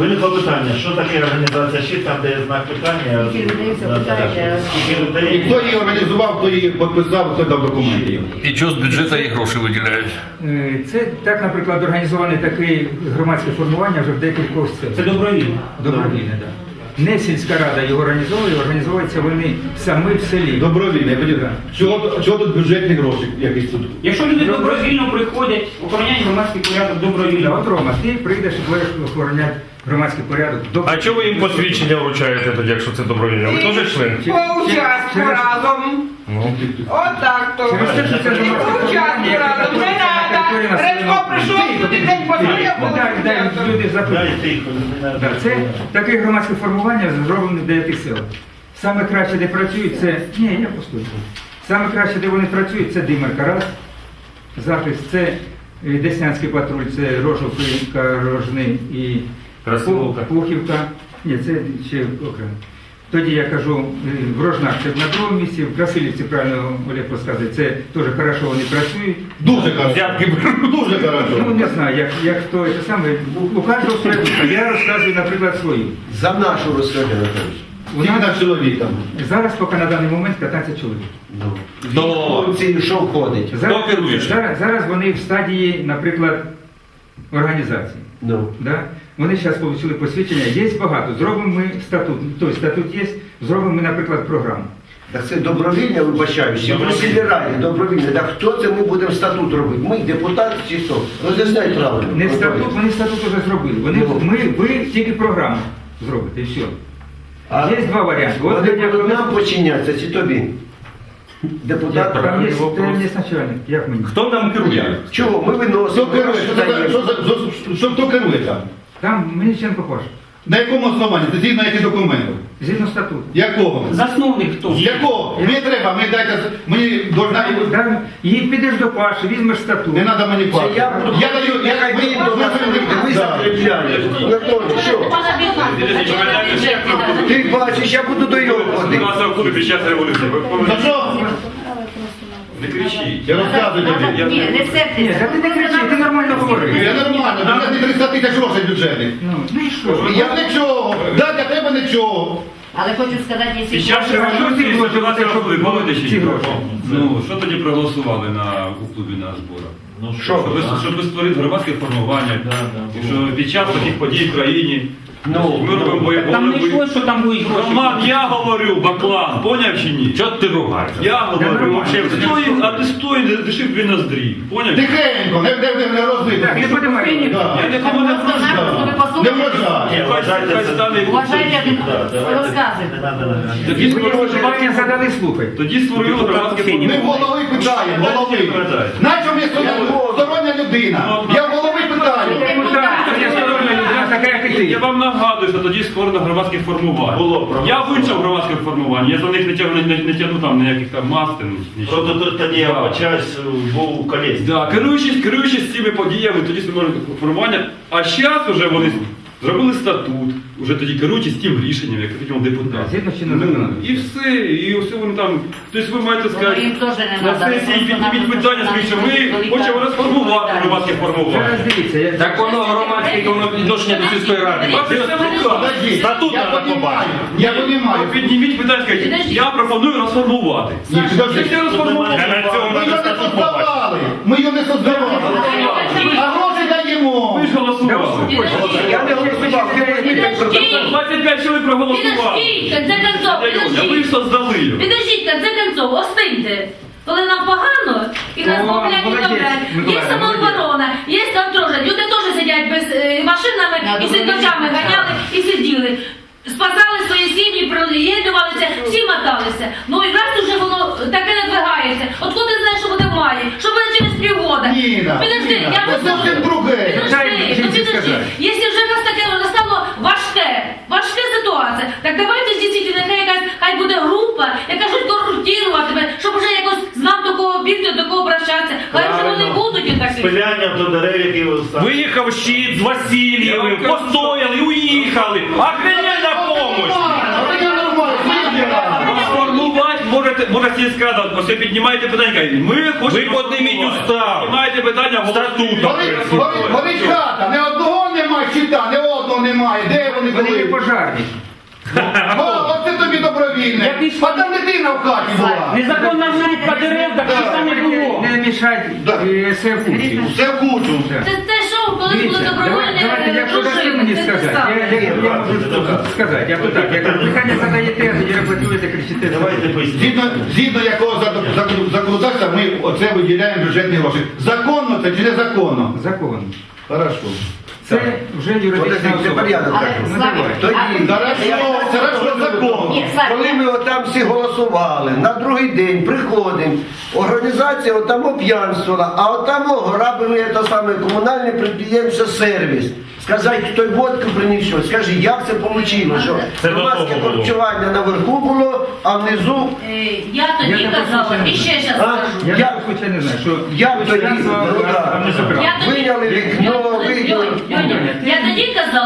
Виникло питання, що таке організація щит, там де є знак питання. Скільки людей, все Да, да, питання. Скільки І людей? хто її організував, хто її підписав, хто дав документи. І що з бюджету їх гроші виділяють? Е, Це так, наприклад, організоване таке громадське формування вже в декількох селах. Це добровільно. Добровільне, так. Не сільська рада його організовує, організовуються вони самі в селі. Добровільно, я подію. Чого, чого тут бюджетні гроші якісь тут? Якщо люди добровільно приходять, охороняють громадський порядок Вільно. добровільно. От Рома, ти прийдеш і будеш охороняти громадський порядок. А чого ви їм посвідчення вручаєте тоді, якщо це добровільно? Ви теж член? По участку разом. Ну. Отак то. Через те, що це громадське По участку разом. Не треба. Редько прийшов, туди день Дай, люди запитують. треба. Це таке громадське формування зроблене в деяких селах. Саме краще, де працюють, це. Ні, я постою. Саме краще, де вони працюють, це Димарка раз. Захист, це е, Деснянський патруль, це Рожовка, Рожний і Красиловка. Пухівка. Ні, це ще окремо. Тоді я кажу, е, в Рожнах це на другому місці, в Красилівці, правильно Олег розказує, це теж хорошо вони працюють. Дуже хорошо. Взятки Дуже Ну, не знаю, як, як хто це саме. У кожного своя. Я розказую, наприклад, свою. За нашу розкажи, Анатолій. У нас чоловік там? зараз поки на даний момент 15 чоловік. Ну. Ці що входить? Зараз, керує? зараз, зараз вони в стадії, наприклад, організації. Ну. Да? Вони зараз отримали посвідчення, є багато. Зробимо ми статут. Тобто статут є, зробимо ми, наприклад, програму. Так це добровільне, вибачаюся, раді добровільне. Так хто це ми будемо статут робити? Ми депутати чи хто? Роз'ясняй правильно. Не статут, вони статут вже зробили. Вони, Ну. ми, ви тільки програму зробите і все. А Є два варіанти. От Вони як будуть нам подчинятися чи тобі? Депутат? Там є, там є начальник, як мені? Хто там керує? Чого? Ми Хто виносимо. керує? Що, гроші що, за- що, що, хто керує там? Там Мельниченко Паш. На якому основанні? Це згідно яких документів? Згідно статуту. Якого? Засновник хто? Якого? Мені треба, мені дайте, мені должна... Да, І підеш до Паші, візьмеш статут. Не треба мені платити. Я Я даю, я Нехай ви- ви до нас ви Да. закріпляєте. Що? Ти бачиш, я буду до його ходити. під час революції. За що? Не кричіть. Я розказую тобі. Ні, не та ти не кричи, ти нормально говориш. Я нормально, до мене 300 тисяч грошей бюджетних. Ну, ну і що? Я нічого, дати для тебе нічого. Але хочу сказати, Під якщо... час Що ти революції ситуація щоб ці молодичі. гроші? Ну, що тоді проголосували на у клубі на зборах? Ну Щоб, щоб створити громадське формування, Да, да. що під час таких подій в країні Ну, ми робимо бойову. Там не йшло, що там будуть гроші. Роман, я говорю, Баклан, поняв чи ні? Чого ти ругаєшся? Я говорю, вообще, стой, а ти стой, не диши дві ноздрі, поняв? Тихенько, не, не, не, не розбити. Так, не. Я нікому не прошу. Не. Ні, вважайте Хай стане- давайте. розказуйте. Не не. Тоді питання задали, слухай. Тоді створили громадське Ми в голови питаємо, голови. Наче мені стороння людина. Я в голови питаю. Депутат, я стороння людина, така, як і Я вам нагадую, що тоді створено громадське формування. Було я проголосовано. вивчив громадське формування, я за них не тягну, не, не тягну там ніяких там мастин, нічого. Просто тут тоді я вибачаюсь, був у колесі. Да, керуючись, керуючись цими подіями, тоді створено формування, а зараз вже вони зробили статут, вже тоді керуючись тим рішенням, як тоді депутат. Законодавства. І все, і все вони там. Тобто ви маєте сказати, їм теж не на надо, сесії просто підніміть питання, просто скажіть, що ми хочемо розформувати громадське Зараз формування. дивіться, я... Так воно громадське, яке воно відношення до сільської ради. Бачите, це рука. Статут я треба понімаю, побачити. я понімаю. Ви Підніміть питання, скажіть, я пропоную розформувати. Ні, підожди. Розформувати, Для цього Ми його не создавали. Ми його не создавали. А гроші даємо. ви ж голосували. Я не голосував, ти Підожди. 25 чоловік проголосували. Підождіть, в концов, А ви підождіть. Підождіть, конце концов, остиньте. Коли нам погано і нас О, боблять і молодець, добрять, є Миколаївна, самооборона, є там теж. Люди теж сидять без е, машинами і думаю, сидочами ганяли і сиділи. Спасали свої сім'ї, приєднувалися, всі моталися. Ну і раз уже воно таке надвигається. От коли ти знаєш, що буде в маї, що буде через півгода. Ніна, Підожди, Ніна, я це зовсім друге. Підожди, підожди. сказати. Якщо вже нас таке настало важке, важка ситуація, так давайте дійсно нехай якась хай буде група, яка щось корректуватиме, щоб вже якось знав до кого бігти, до кого обращатися. Хай вже вони будуть і так. Спиляння до дерев, які сам- Виїхав щит з Васильєвим, постояли, уїхали. Охрененна помощь! Своє можете, може сільська рада, ось ви піднімаєте питання, ми хочемо Ви підніміть устав. Піднімаєте питання, горить, горить хата, вони Вони є були? пожарники. О, оце тобі добровільне. А там дитина в хаті була. Незаконна вирубка дерев, так що там не було. Не мішать Да. е, це в курсі. Все в кучу. Це те шоу, коли були Дивіться, давайте, е, якщо дасте мені сказати, я, я, я можу сказати, я тут так, я кажу, питання задаєте, а тоді репетуєте, кричите. Давайте поясніть. Згідно, згідно якого зак- зак- законодавства ми оце виділяємо бюджетні гроші. Законно це чи незаконно? Закон. Хорошо. Це вже юридична Але, такий. Ну, Славік, давай. Тоді, Хорошо, хорошо закон. Ні, Славік, коли ми отам всі голосували, на другий день приходимо, організація отам оп'янствувала, а отам грабили те саме комунальне підприємство сервіс. Сказати, хто й водку приніс, що, скажи, як це вийшло, що Це до громадське того було. харчування наверху було, а внизу Е, Я тоді Я казала, і ще зараз А? скажу. Я Я- не знаю, що Я тоді- ну, да. не. Я тоді, Виняли вікно, Льоня,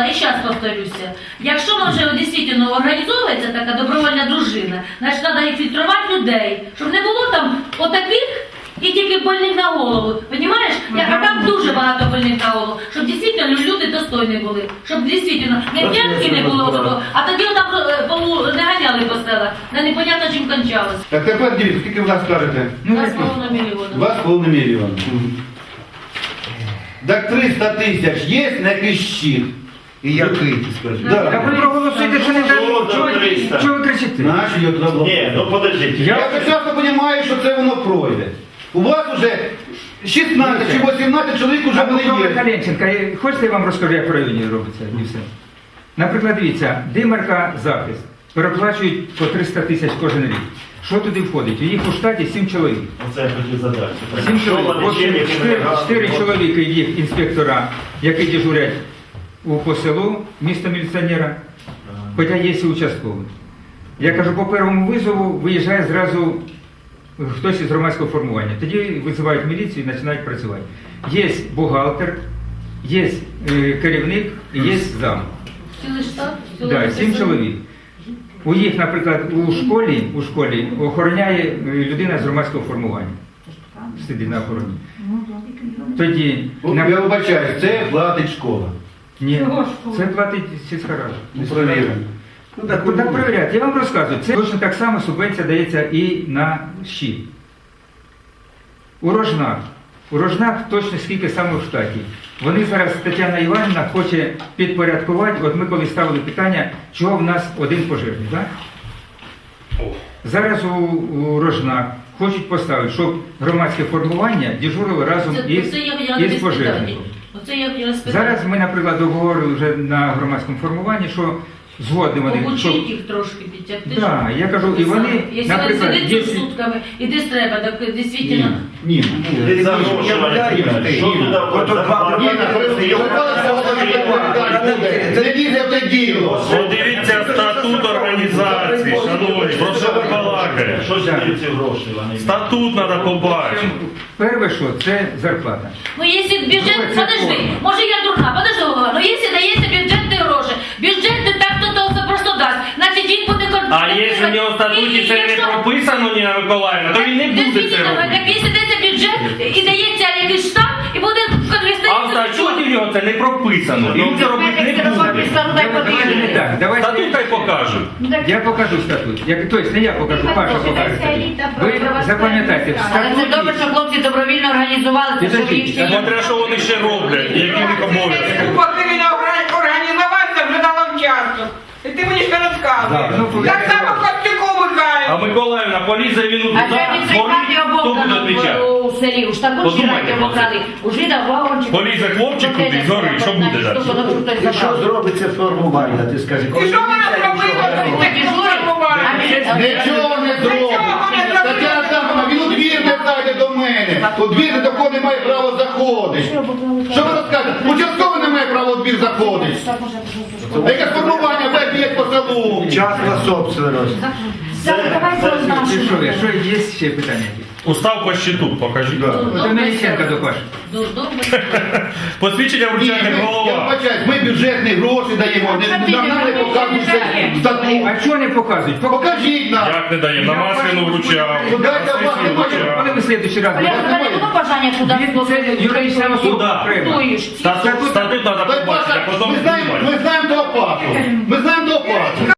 казала і зараз повторюся. Якщо ми вже дійсно організовується така добровольна дружина, значить треба і фільтрувати людей, щоб не було там отаких і тільки больних на голову. Понімаєш? Я, а там дуже багато больних на голову, щоб дійсно люди достойні були, щоб дійсно не п'янки не було, а тоді там е, полу не ганяли по селах, не непонятно чим кончалось. Так тепер дивіться, скільки в нас кажете? Два з половиною мільйона. Два з половиною мільйона. Так 300 тисяч є на якийсь щит? І який? Да. Так ви проголосуйте, що не за Чого- 300? Чого ви кричите? Наші його треба. Ні, ну подождіть. Я прекрасно розумію, що це воно пройде. У вас вже 16 чи 18 чоловік вже А вони є. Калєнченка, я- хочете я вам розкажу, як в районі робиться і все? Наприклад, дивіться, димарка захист. Переплачують по 300 тисяч кожен рік. Що туди входить? У їх у штаті 7 чоловік. Оце я хотів задати. Сім Що чоловік. вони От якими чотири- чоловіки їх інспектора, які дежурять по селу, місто міліціонера, хоча є і участковий. Я кажу, по першому визову виїжджає зразу хтось із громадського формування. Тоді визивають міліцію і починають працювати. Є бухгалтер, є е, керівник і є зам. Цілий штат? сім чоловік. У їх, наприклад, у школі, у школі охороняє е, людина з громадського формування. Сидить на охороні. Тоді Ну, Я вибачаюсь, це платить школа. Ні, це платить сільська. Ну, перевіримо. Ну так, так перевіряти. Я вам розказую, це точно так само субвенція дається і на щит. У рожнах. У рожнах точно скільки саме в штаті. Вони зараз, Тетяна Іванівна хоче підпорядкувати, от ми коли ставили питання, чого в нас один пожежний, так? Зараз у, у рожнах хочуть поставити, щоб громадське формування дежурило разом Це- із, Оце я хотіла із пожежником. Оце я я. Зараз ми, наприклад, обговорили вже на громадському формуванні, що згодні вони. що- Обучить їх трошки підтягти. Да, щоб- я кажу, і вони, Якщо наприклад, вони сидять тут якщо- сутками, і десь треба, так Ні, дійсно. ні. Два голові буде. Не те діло. Подивіться статут організації, шановні, про що ви балакаєте? Що ж ці гроші вони? Статут треба побачити. Перше, що це зарплата. Ну, якщо бюджет, Ну, це подожди, може я дурна, подожди, Миколаївна, то він не буде це робити. Так якщо дається бюджет і дається якийсь штаб, і буде А в статуті в нього це не прописано. І він це робити не буде. Так, давайте. Статут хай покаже. Я покажу статут. Як, тобто не я покажу, Паша покаже. Ви запам'ятайте, в Але це добре, статуті... що хлопці добровільно організували це, щоб їх всі... Смотря, що вони ще роблять, і які в них обов'язки. Поки він орга- організувався, вже дало часу. І ти мені ще Да, ну, розказуєш. Так само Костюку А. Миколаївна полізе він туди, А це від цих згорить, хатів хто буде обов'язано відповідати? у селі, у штабу Подумайте ще про це. обрали. У жида вагончик. Полізе хлопчик туди, згорить, що буде далі? І що зробить це формування, ти скажи? І що вона зробила? Такі Нічого не зробить. Тетяна Адамовна, він у двір не зайде до мене. У двір до кого не має права заходити. Що ви розказуєте? Участковий двір заходити. Яке формування веб є по селу. Частна собственность. Давай про Ти що, що є ще питання? Устав по щиту, покажіть. До Мельниченка до Паші. Посвідчення Я голова. Бюджетні гроші даємо, не нам не показують статут. А чого не показують? Покажіть нам. Як не даємо? На Маслину вручав. Дайте бачите, вручав. Коли ви слідуючий раз? Олег, мене було бажання туди це юридична особа? Статут, треба побачити, Ми знаємо, знімальні. ми знаємо до опасу. Ми знаємо